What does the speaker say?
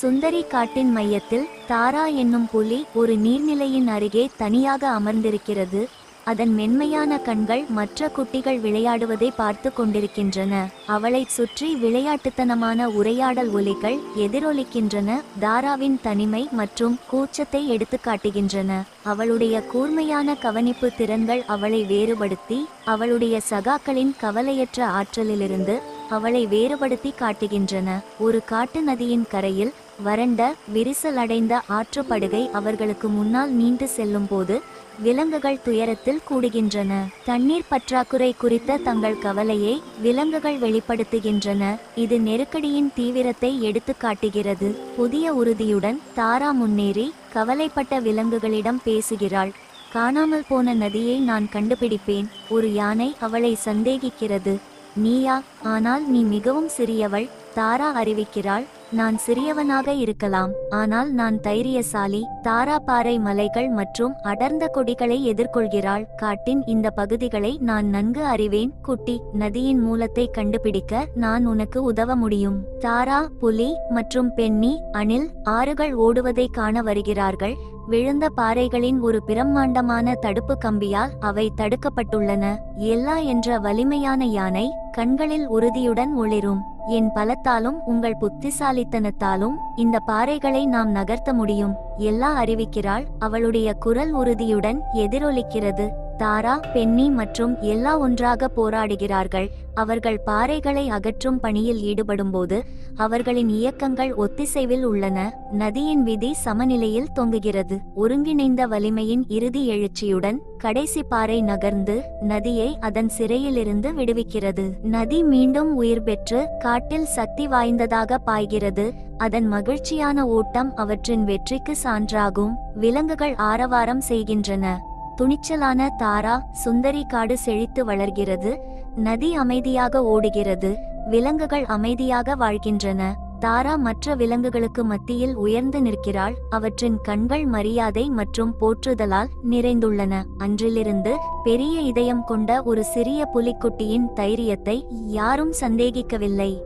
சுந்தரி காட்டின் மையத்தில் தாரா என்னும் புலி ஒரு நீர்நிலையின் அருகே தனியாக அமர்ந்திருக்கிறது. அதன் மென்மையான கண்கள் மற்ற குட்டிகள் விளையாடுவதை பார்த்து கொண்டிருக்கின்றன. அவளை சுற்றி விளையாட்டுத்தனமான உரையாடல் ஒலிகள் எதிரொலிக்கின்றன. தாராவின் தனிமை மற்றும் கூச்சத்தை எடுத்து காட்டுகின்றன. அவளுடைய கூர்மையான கவனிப்பு திறன்கள் அவளை வேறுபடுத்தி அவளுடைய சகாக்களின் கவலையற்ற ஆற்றலிலிருந்து அவளை வேறுபடுத்தி காட்டுகின்றன. ஒரு காட்டு நதியின் கரையில் வறண்ட விரிசல் அடைந்த ஆற்றுப்படுகை அவர்களுக்கு முன்னால் நீண்டு செல்லும் போது விலங்குகள் துயரத்தில் கூடுகின்றன. தண்ணீர் பற்றாக்குறை குறித்த தங்கள் கவலையை விலங்குகள் வெளிப்படுத்துகின்றன. இது நெருக்கடியின் தீவிரத்தை எடுத்து காட்டுகிறது. புதிய உறுதியுடன் தாரா முன்னேறி கவலைப்பட்ட விலங்குகளிடம் பேசுகிறாள். காணாமல் போன நதியை நான் கண்டுபிடிப்பேன். ஒரு யானை அவளை சந்தேகிக்கிறது. நீயா ஆனால் நீ மிகவும் சிறியவள் தாரா அறிவிக்கிறாள். நான் சிறியவனாக இருக்கலாம் ஆனால் நான் தைரியசாலி தாரா பாறை மலைகள் மற்றும் அடர்ந்த கொடிகளை எதிர்கொள்கிறாள். காட்டின் இந்த பகுதிகளை நான் நன்கு அறிவேன். குட்டி நதியின் மூலத்தை கண்டுபிடிக்க நான் உனக்கு உதவ முடியும். தாரா புலி மற்றும் பெண்ணி அணில் ஆறுகள் ஓடுவதை காண வருகிறார்கள். விழுந்த பாறைகளின் ஒரு பிரம்மாண்டமான தடுப்பு கம்பியால் அவை தடுக்கப்பட்டுள்ளன. எல்லா என்ற வலிமையான யானை கண்களில் உறுதியுடன் ஒளிரும். என் பலத்தாலும் உங்கள் புத்திசாலித்தனத்தாலும் இந்த பாறைகளை நாம் நகர்த்த முடியும். எல்லா அறிவிக்கிறாள் அவளுடைய குரல் உறுதியுடன் எதிரொலிக்கிறது. தாரா பென்னி மற்றும் எல்லா ஒன்றாக போராடுகிறார்கள். அவர்கள் பாறைகளை அகற்றும் பணியில் ஈடுபடும்போது அவர்களின் இயக்கங்கள் ஒத்திசைவில் உள்ளன. நதியின் விதி சமநிலையில் தொங்குகிறது. ஒருங்கிணைந்த வலிமையின் இறுதி எழுச்சியுடன் கடைசி பாறை நகர்ந்து நதியை அதன் சிறையிலிருந்து விடுவிக்கிறது. நதி மீண்டும் உயிர் பெற்று காட்டில் சக்தி வாய்ந்ததாக பாய்கிறது. அதன் மகிழ்ச்சியான ஓட்டம் அவற்றின் வெற்றிக்கு சான்றாகும். விலங்குகள் ஆரவாரம் செய்கின்றன. துணிச்சலான தாரா சுந்தரி காடு செழித்து வளர்கிறது. நதி அமைதியாக ஓடுகிறது. விலங்குகள் அமைதியாக வாழ்கின்றன. தாரா மற்ற விலங்குகளுக்கு மத்தியில் உயர்ந்து நிற்கிறாள். அவற்றின் கண்கள் மரியாதை மற்றும் போற்றுதலால் நிறைந்துள்ளன. அன்றிலிருந்து பெரிய இதயம் கொண்ட ஒரு சிறிய புலிக்குட்டியின் தைரியத்தை யாரும் சந்தேகிக்கவில்லை.